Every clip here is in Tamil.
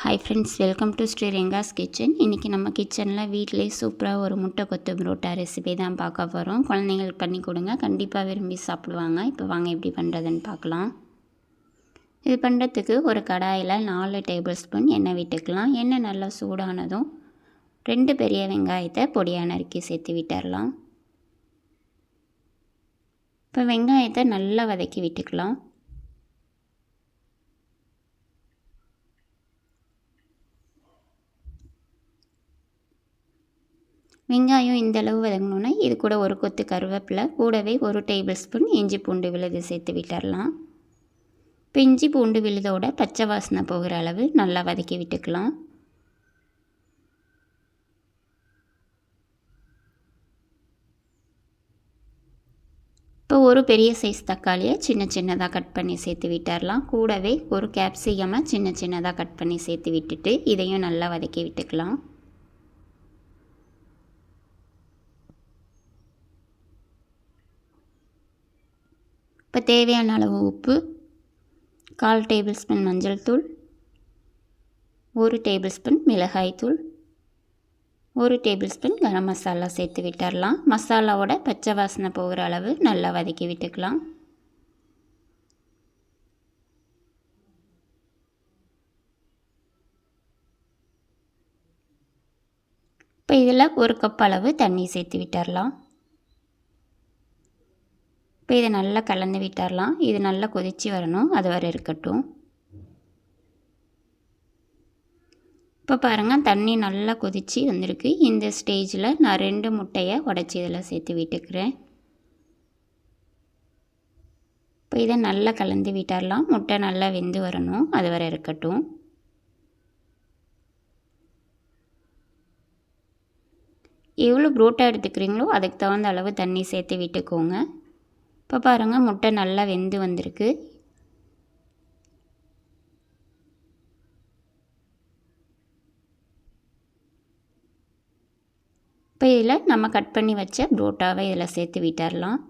Hi friends welcome to Sri Renga's kitchen இன்றைக்கி நம்ம கிச்சனில் வீட்டிலே சூப்பராக ஒரு முட்டை கொத்து புரோட்டா ரெசிபி தான் பார்க்க போகிறோம் குழந்தைங்களுக்கு பண்ணி கொடுங்க. கண்டிப்பாக விரும்பி சாப்பிடுவாங்க. இப்போ வாங்க எப்படி பண்ணுறதுன்னு பார்க்கலாம். இது பண்ணுறதுக்கு ஒரு கடாயில் நாலு டேபிள் ஸ்பூன் எண்ணெய் விட்டுக்கலாம். எண்ணெய் நல்லா சூடானதும் ரெண்டு பெரிய வெங்காயத்தை பொடியாக நறுக்கி சேர்த்து விட்டுடலாம் இப்போ வெங்காயத்தை நல்லா வதக்கி விட்டுக்கலாம். வெங்காயம் இந்த அளவு வதங்கணுன்னா இது கூட ஒரு கொத்து கருவேப்பிலை கூடவே ஒரு டேபிள் ஸ்பூன் இஞ்சி பூண்டு விழுது சேர்த்து விட்டுடலாம் இப்போ இஞ்சி பூண்டு விழுதோட பச்சை வாசனை போகிற அளவு நல்லா வதக்கி விட்டுக்கலாம். இப்போ ஒரு பெரிய சைஸ் தக்காளியை சின்ன சின்னதாக கட் பண்ணி சேர்த்து விட்டுடலாம் கூடவே ஒரு கேப்சிகமாக சின்ன சின்னதாக கட் பண்ணி சேர்த்து விட்டுட்டு இதையும் நல்லா வதக்கி விட்டுக்கலாம். இப்போ தேவையான அளவு உப்பு கால் டேபிள் ஸ்பூன் மஞ்சள் தூள் ஒரு டேபிள் ஸ்பூன் மிளகாய் தூள் ஒரு டேபிள் ஸ்பூன் கரம் மசாலா சேர்த்து விட்டுடலாம் மசாலாவோட பச்சை வாசனை போகிற அளவு நல்லா வதக்கி விட்டுக்கலாம். இப்போ இதில் ஒரு கப் அளவு தண்ணி சேர்த்து விட்டுடலாம் இப்போ இதை நல்லா கலந்து விட்டுடலாம் இது நல்லா கொதித்து வரணும். அது வரை இருக்கட்டும். இப்போ பாருங்கள் தண்ணி நல்லா கொதித்து வந்திருக்கு. இந்த ஸ்டேஜில் நான் ரெண்டு முட்டையை உடச்சி இதில் சேர்த்து விட்டுக்கிறேன். இப்போ இதை நல்லா கலந்து விட்டுடலாம் முட்டை நல்லா வெந்து வரணும். அது வரை இருக்கட்டும். எவ்வளோ புரோட்டா எடுத்துக்கிறீங்களோ அதுக்கு தகுந்த அளவு தண்ணி சேர்த்து விட்டுக்கோங்க. இப்போ பாருங்கள் முட்டை நல்லா வெந்து வந்திருக்கு. இப்போ இதில் நம்ம கட் பண்ணி வச்ச புரோட்டாவை இதில் சேர்த்து விட்டுடலாம்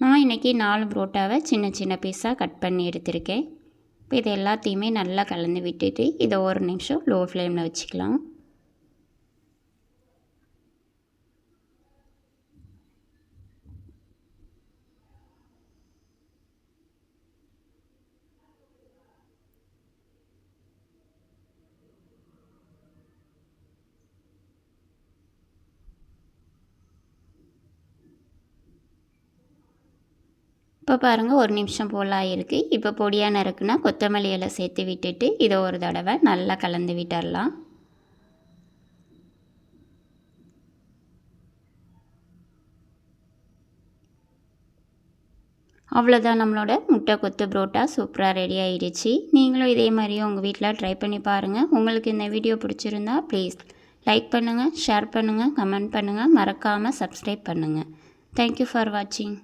நான் இன்றைக்கி நாலு புரோட்டாவை சின்ன சின்ன பீஸாக கட் பண்ணி எடுத்திருக்கேன். இப்போ இது எல்லாத்தையுமே நல்லா கலந்து விட்டுட்டு இதை ஒரு நிமிஷம் லோ ஃப்ளேமில் வச்சுக்கலாம். இப்போ பாருங்கள் ஒரு நிமிஷம் போல் ஆகிருக்கு இப்போ பொடியாக நறுக்குனா கொத்தமல்லி இலை சேர்த்து விட்டுட்டு இதை ஒரு தடவை நல்லா கலந்து விட்டுடலாம் அவ்வளோதான் நம்மளோட முட்டை கொத்து புரோட்டா. சூப்பராக ரெடி ஆகிடுச்சு நீங்களும் இதே மாதிரியே உங்கள் வீட்டில் ட்ரை பண்ணி பாருங்கள் உங்களுக்கு இந்த வீடியோ பிடிச்சிருந்தா ப்ளீஸ் லைக் பண்ணுங்கள் ஷேர் பண்ணுங்கள் கமெண்ட் பண்ணுங்கள் மறக்காமல் சப்ஸ்கிரைப் பண்ணுங்கள் தேங்க்யூ ஃபார் வாட்சிங்